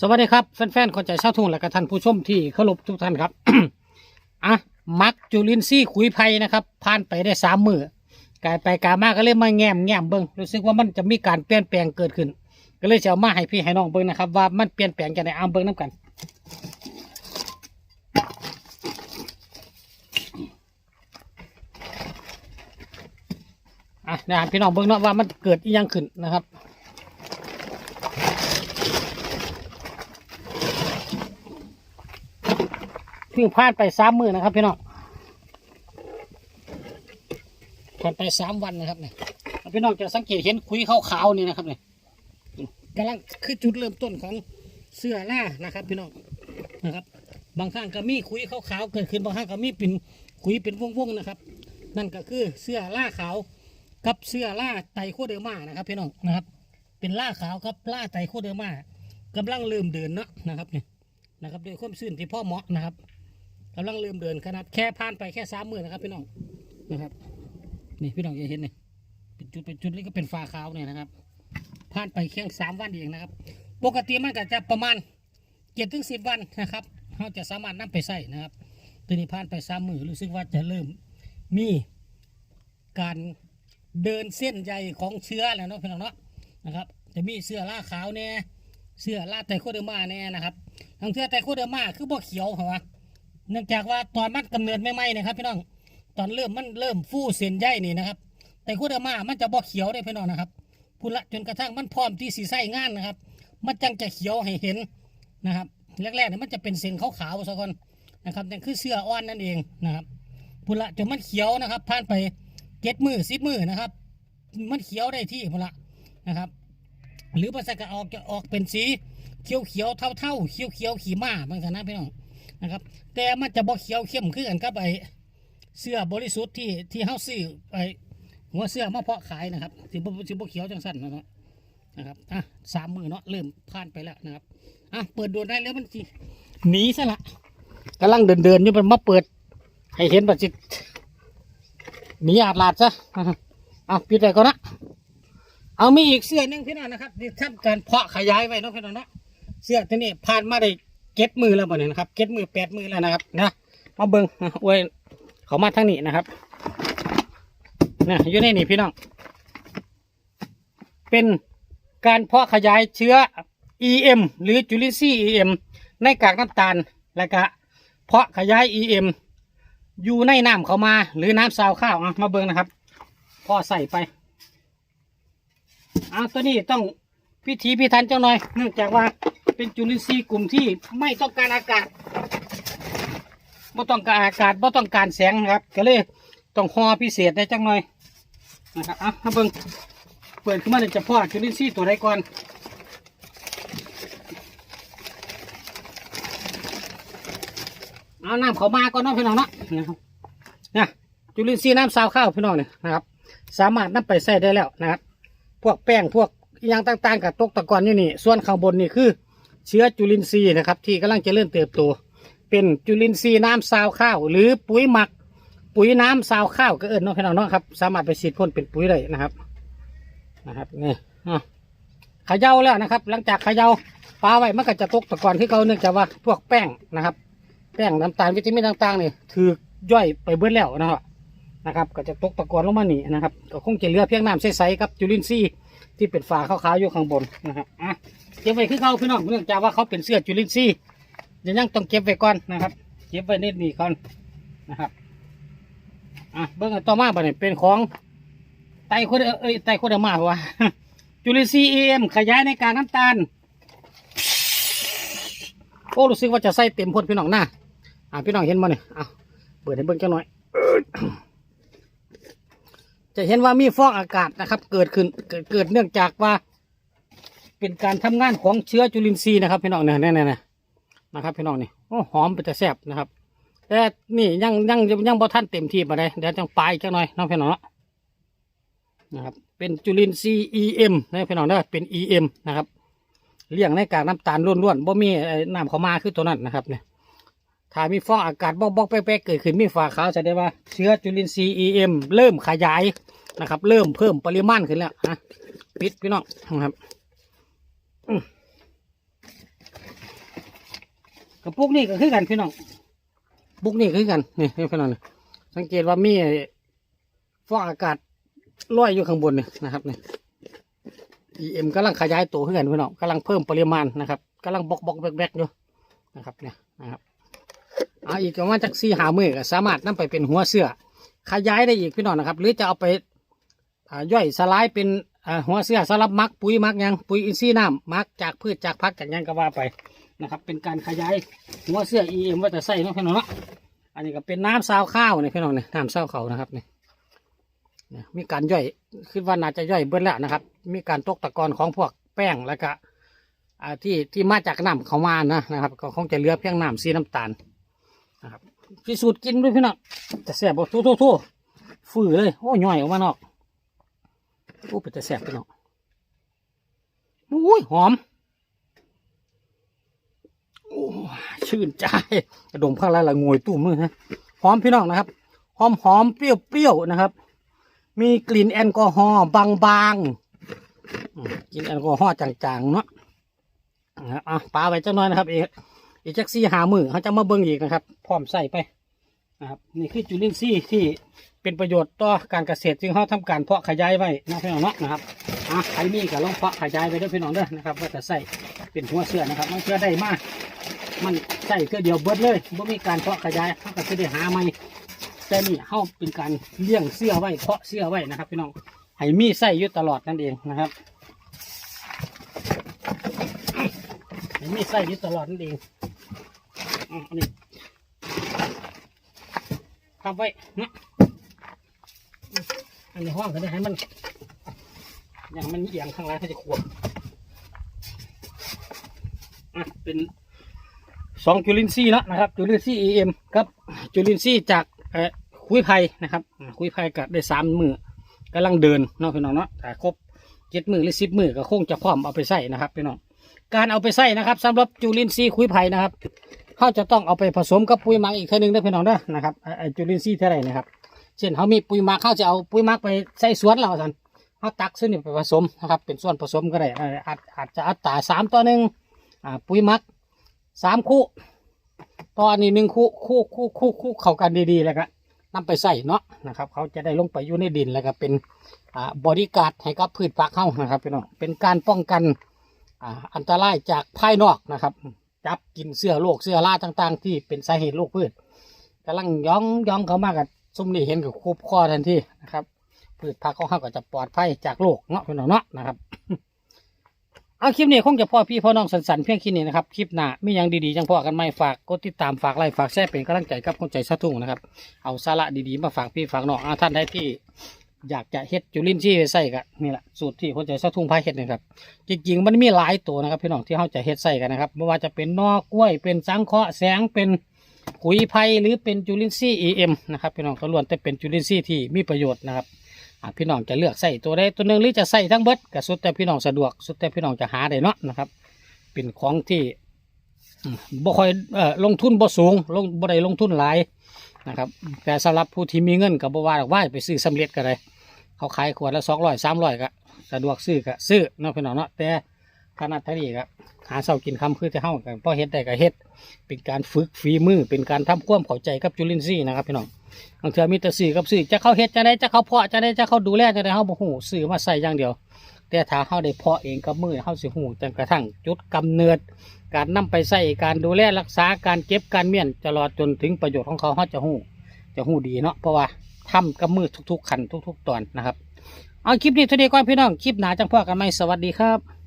สวัสดีครับแฟนๆคนใจเช่าทุ่งและก็ท่านผู้ชมที่เคารพทุกท่านครับ อะมักจุลินทรีย์ขุยไผ่นะครับผ่านไปได้สามมือกลายไปกายมาก็เลยมาแง้มแง้มเบิ้งรู้สึกว่ามันจะมีการเปลี่ยนแปลงเกิดขึ้น ก็เลยจะเอามาให้พี่ให้น้องเบิ้งนะครับ ว่ามันเปลี่ยนแปลงจะไหนเอาเบิ้งน้ำกันอะนะครับพี่น้องเบิ้งเนาะว่ามันเกิดอีหยังขึ้นนะครับ เพิ่งผ่านไปสามมือนะครับ พี่น้องผ่านไปสามวันนะครับเนี่ยพี่น้องจะสังเกตเห็นคุยขาวๆนี่นะครับเนี่ยกำลังคือจุดเริ่มต้นของเสื้อล่านะครับ พี่น้องนะครับ บางครั้งก็มีคุยขาวๆเกิดขึ้นบางครั้งก็มีเป็นคุยเป็นวงๆนะครับ นั่นก็คือเสื้อล่าขาวกับเสื้อล่าไตโคเดอร์มานะครับพี่น้องนะครับ เป็นล่าขาวกับล่าไตโคเดอร์มากำลังเริ่มเดินเนาะนะครับเนี่ยนะครับโดยความซื่นที่พ่อเหมาะนะครับ กำลังเริ่มเดินขนาดแค่ผ่านไปแค่สามหมื่นนะครับพี่น้องนะครับ นี่พี่น้องจะเห็นนี่เป็นจุดเป็นจุดนี้ก็เป็นฟ้าขาวเนี่ยนะครับผ่านไปแค่สามวันเองนะครับ ปกติมันก็จะประมาณเจ็ดถึงสิบวันนะครับเราจะสามารถนำไปใส่นะครับตัวนี้ผ่านไปสามมือรู้สึกว่าจะเริ่มมีการเดินเส้นใยของเชื้อแล้วเนาะพี่น้องเนาะนะครับ จะมีเสื้อล่าขาวเนี่ยเสื้อล่าไตโคเดอร์มาเนี่ยนะครับทั้งเสื้อไตโคเดอร์มาคือบ่เขียวเหรอวะ เนื่องจากว่าตอนมันกำเนิดใหม่ๆนะครับพี่น้อง ตอนเริ่มมันเริ่มฟูเส้นใยนี่นะครับ แต่คูเอร์มามันจะบ่เขียวได้พี่น้องนะครับพุละจนกระทั่งมันพร้อมที่สีใส่งานนะครับ มันจังจะเขียวให้เห็นนะครับแรกๆเนี่ยมันจะเป็นเส้นขาวๆซะก่อนนะครับนั่นคือเสื้ออ่อนนั่นเองนะครับพุละจนมันเขียวนะครับผ่านไปเจ็ดมือสิบมือนะครับ มันเขียวได้ที่พุละนะครับ หรือภาษาก็ออกจะออกเป็นสีเขียวเขียวๆเท่าๆเขียวเขียวขี่ม้าบางสนะพี่น้อง นะครับ แต่มันจะบ่เขียวเข้มขึ้นกันกับไอเสื้อบริสุทธิ์ที่ที่เฮาซื้อไปหัวเสื้อมาเพาะขายนะครับสิบ่สิบ่เขียวจังสั้นนะครับนะครับอะสามมือเนาะเริ่มผ่านไปแล้วนะครับอะเปิดโดนได้แล้วมันสิหนีซะละกำลังเดินเดินอยู่มันมาเปิด ให้เห็นบัดจิตหนีอาดลาดซะเอาปิดไปก่อนนะเอามีอีกเสื้อนึงพี่น้องนะครับที่ทำการเพาะขยายไว้เนาะพี่น้องนะเสื้อตัวนี้ผ่านมาได้ เก็ดมือแล้วบ่เนี่ยนะครับ เก็ดมือแปดมือแล้วนะครับนะมาเบิ้งอวยเขามาทางนี้นะครับเนี่ยอยู่ในนี่พี่น้อง เป็นการเพาะขยายเชื้อ EM หรือจุลินทรีย์ EM ในกากน้ำตาลแล้วก็เพาะขยาย EM อยู่ในน้ำเขามา หรือน้ำซาวข้าวอะมาเบิ้งนะครับพอใส่ไปอะตัวนี้ต้องพิถีพิถันเจ้าหน่อย เนื่องจากว่า เป็นจุลินทรีย์กลุ่มที่ไม่ต้องการอากาศไม่ต้องการอากาศไม่ต้องการแสงนะครับ ก็เลยต้องห่อพิเศษได้จังหน่อยนะครับอะมาเบิ่งเปิดขึ้นมาเลยจะพ่อจุลินทรีย์ตัวใดก่อนเอาน้ำเขามาก่อนเนาะพี่น้องเนาะนะครับนะจุลินทรีย์น้ำซาวข้าวพี่น้องเนี่ยนะครับ สามารถนำไปใส่ได้แล้วนะครับ พวกแป้งพวกอย่างต่างๆกับตกตะกอนอยู่นี่ ส่วนข้างบนนี่คือ เชื้อจุลินทรีย์นะครับ ที่กำลังจะเริ่มเติบโต เป็นจุลินทรีย์น้ำซาวข้าว หรือปุ๋ยหมัก ปุ๋ยน้ำซาวข้าวก็เอิญเนาะพี่น้องเนครับ สามารถไปฉีดพ่นเป็นปุ๋ยได้นะครับนะครับนี่อะเขย่าแล้วนะครับ หลังจากขย่าปลาไว้มันก็จะตกตะกอนที่เขาเนื่องจากว่าพวกแป้งนะครับ แป้งน้ำตาลวิตามินต่างๆนี่ถือย่อยไปเบิดแล้วนะครับนะครับ ก็จะตกตะกอนลงมาหนีนะครับก็คงจะเหลือเพียงน้ำใสๆครับจุลินทรีย์ ที่เป็นฝาขาวๆอยู่ข้างบนนะครับอะเก็บไว้คือเขาพี่น้องเนื่องจากว่าเขาเป็นเสื้อจุลินทรีย์ยังยังต้องเก็บไว้ก่อนนะครับ เก็บไว้นิดนี้ก่อนนะครับอะเบิ้อันต่อมาบัดนี้เป็นของไตโคเดเอ้ยไตโคเดมาเพราะว่าจุลินทรีย์เอ็มขยายในการน้ำตาลโอ้รู้สึกว่าจะใส่เต็มพ่นพี่น้องหน้าอะพี่น้องเห็นมั้เนี่ยอะเปิดให้เบิ้งจังหน่อย จะเห็นว่ามีฟองอากาศนะครับ เกิดขึ้นเกิดเกิดเนื่องจากว่า เป็นการทำงานของเชื้อจุลินทรีย์นะครับพี่น้องเนี่ยเนี่ยเนี่นะครับพี่น้องนี่โอ้หอมเป็นแต่แซ่บนะครับ แต่นี่ยังยังยังบ่ท่านเต็มที่มาเลยเดี๋ยวจังปลายจังหน่อยน้องพี่น้องนะครับเป็นจุลินทรีย์ EM นะพี่น้องเด้อเป็น EM นะครับเลี้ยงในกากน้ำตาลล้วนๆบ่มีน้ำเขามาคือตัวนั้นนะครับเนี่ย ถ้ามีฟองอากาศบอกบอกๆแป๊กๆเกิดขึ้นมีฝาขาวแสดงว่าเชื้อจุลินทรีย์ EM เริ่มขยายนะครับ เริ่มเพิ่มปริมาณขึ้นแล้วอะปิดพี่น้องนะครับกระปุกนี่ก็คือกันพี่น้องปุกนี่คือกันนี่พี่น้องนี่สังเกตว่ามีฟองอากาศลอยอยู่ข้างบนนี่นะครับนี่ EM กำลังขยายตัวขึ้นกันพี่น้องกำลังเพิ่มปริมาณนะครับกำลังบกบกแบกแบกอยู่นะครับเนี่ยนะครับ เอาอีกประมาณจากสี่หามือก็สามารถนำไปเป็นหัวเสื้อ ขยายได้อีกพี่น้องนะครับ หรือจะเอาไปย่อยสลายเป็นหัวเสื้อสำหรับมักปุ๋ยมักยังปุ๋ยอินทรีย์น้ำมักจากพืชจากพักจากยังก็ว่าไปนะครับ เป็นการขยายหัวเสื้อ EM ว่าจะใส่เนาะพี่น้องเนาะอันนี้ก็เป็นน้ำซาวข้าวเนี่ยพี่น้องเนี่ยน้ำซาวเขานะครับเนี่ยมีการย่อยคิดว่าน่าจะย่อยเบิ้แล้วนะครับ มีการตกตะกอนของพวกแป้งแล้วก็ที่ที่มาจากน้ำเขามานะนะครับก็คงจะเหลือเพียงน้ำสีน้ำตาล นะครับพิสูจน์กินด้วยพี่น้องจะแสบบ่ทู่ทู่ทู่ฝือเลย โอ้ย่อยออกมานอกโอ้เป็นจะแสบพี่น้องอุ้ยหอมโอ้ชื่นใจกระดมข้างไรละงวยตุ้มมือฮะหอมพี่น้องนะครับ หอมหอมเปรี้ยวเปรี้ยวนะครับ มีกลิ่นแอลกอฮอล์บางๆกลิ่นแอลกอฮอล์จางๆเนาะนะอะปลาไปจังน้อยนะครับเอก อีกจักซี่หามือเขาจะมาเบิ่งอีกนะครับ พร้อมใส่ไปนะครับนี่คือจุลินทรีย์ที่เป็นประโยชน์ต่อการเกษตรจึงเขาทำการเพาะขยายไว้นะพี่น้องเนาะนะครับอะใครมีก็ลองเพาะขยายไปด้วยพี่น้องเด้อนะครับว่าจะใส่เป็นหัวเสื้อนะครับมันเสื้อได้มากมันใส่เสื้อเดียวเบิดเลยไม่มีการเพาะขยายเขาก็จะได้หาใหม่แต่นี่เฮาเป็นการเลี้ยงเสื้อไว้เพาะเสื้อไว้นะครับพี่น้องให้มีไส้อยู่ตลอดนั่นเองนะครับให้มีไส้อยู่ตลอดนั่นเอง อะอันนี้ทับไว้นะอืมอันนี้ห้องก็ได้ให้มัน อย่างมันเอียงข้างล่างเขาจะขวบอะเป็นสองจุลินทรีย์เนาะนะครับ จุลินทรีย์ EM ครับจุลินทรีย์จากเอ่อคุยไผ่นะครับอ่าคุยไผ่ก็ได้สามมือกำลังเดินเนาะพี่น้องเนาะแต่ครบเจ็ดมือหรือสิบมือก็คงจะพร้อมเอาไปใส่นะครับพี่น้องการเอาไปใส่นะครับสำหรับจุลินทรีย์คุยไผ่นะครับ เขาจะต้องเอาไปผสมกับปุ๋ยหมักอีกเท่านึงเด้พี่น้องเด้อนะครับไอไอ้จุลินทรีย์เท่าไหร่นะครับ เช่นเขามีปุ๋ยหมักเขาจะเอาปุ๋ยหมักไปใส่สวนเราสันเขาตักซึ่งนี่ไปผสมนะครับ เป็นส่วนผสมก็ได้อ่ออาจอาจจะอัตราสามต่อหนึ่งอ่าปุ๋ยหมักสามคู่ตอนนี้หนึ่งคู่คู่คู่คู่คู่เข้ากันดีๆแล้วก็นำไปใส่เนาะนะครับ เขาจะได้ลงไปอยู่ในดินแล้วก็เป็นอ่าบริการให้กับพืชผักเขานะครับพี่น้องเป็นการป้องกันอ่าอันตรายจากภายนอกนะครับ จับกินเสื้อโรคเสื้อราต่าง ๆ ที่เป็นสาเหตุโรคพืชกำลังย่องย่องเขามากกับซุ่มนี่เห็นกับคูบคอทันทีนะครับพืชผักของเขาก็จะปลอดภัยจากโรคเนาะพี่น้องเนาะนะครับเอาคลิปนี้คงจะพ่อพี่พ่อน้องสันๆเพียงแค่นี้นะครับคลิปหน้าม่ยังดีๆจังพ่อกันไม่ฝากกดติดตามฝากไลค์ฝากแชร์เป็นกำลังใจกับคนใจสะทุ่งนะครับเอาสาระดีๆมาฝากพี่ฝากน้องอ่าท่านใดที่ อยากจะเฮ็ดจุลินทรีย์ไว้ใส่ก็นี่แหละสูตรที่คนใจสะทุ่งพาเฮ็ดนะครับจริงๆมันมีหลายตัวนะครับ พี่น้องที่เขาจะเฮ็ดใส่กันนะครับไม่ว่าจะเป็นนอกล้วยเป็นสังเคราะห์แสงเป็นขุยไผ่หรือเป็นจุลินทรีย์ EM นะครับพี่น้องก็ล้วนแต่เป็นจุลินทรีย์ที่มีประโยชน์นะครับพี่น้องจะเลือกใส่ตัวใดตัวหนึ่งหรือจะใส่ทั้งเบิดก็สุดแต่พี่น้องสะดวกสุดแต่พี่น้องจะหาได้เนาะนะครับ เป็นของที่บ่ค่อยลงทุนบ่สูงลงบ่ได้ลงทุนหลายนะครับแต่สำหรับผู้ที่มีเงินกับบว่าดอกว่าไปซื้อสำเร็จก็ได้ เขาขายขวดละสองร้อยสามร้อยก็สะดวกซื้อก็ซื้อเนาะพี่น้องเนาะแต่ขนาดเท่านี้ก็หาเสากินคำคือจะเฮากันพอเฮ็ดได้ก็เฮ็ด เป็นการฝึกฝีมือเป็นการทำความเข้าใจกับจุลินทรีย์นะครับพี่น้องบางเทื่อมีแต่ซื้อกับซื้อจะเขาเฮ็ดจะได้จะเขาเพาะจะได้จะเขาดูแลจะได้เฮาบ่ฮู้ซื้อมาใส่อย่างเดียว แต่ถ้าเฮาได้เพาะเองกับมือเฮาสิฮู้จนกระทั่งจุดกำเนิด การนำไปใส่การดูแลรักษาการเก็บการเมี่ยนตลอดจนถึงประโยชน์ของเขาเฮาจะฮู้จะหูดีเนาะเพราะว่า ทำกับมือทุก ๆ ขันทุก ๆ ตอนนะครับ เอาคลิปนี้เท่านี้ก่อนพี่น้อง คลิปหนาจังพ่อกันไหมสวัสดีครับ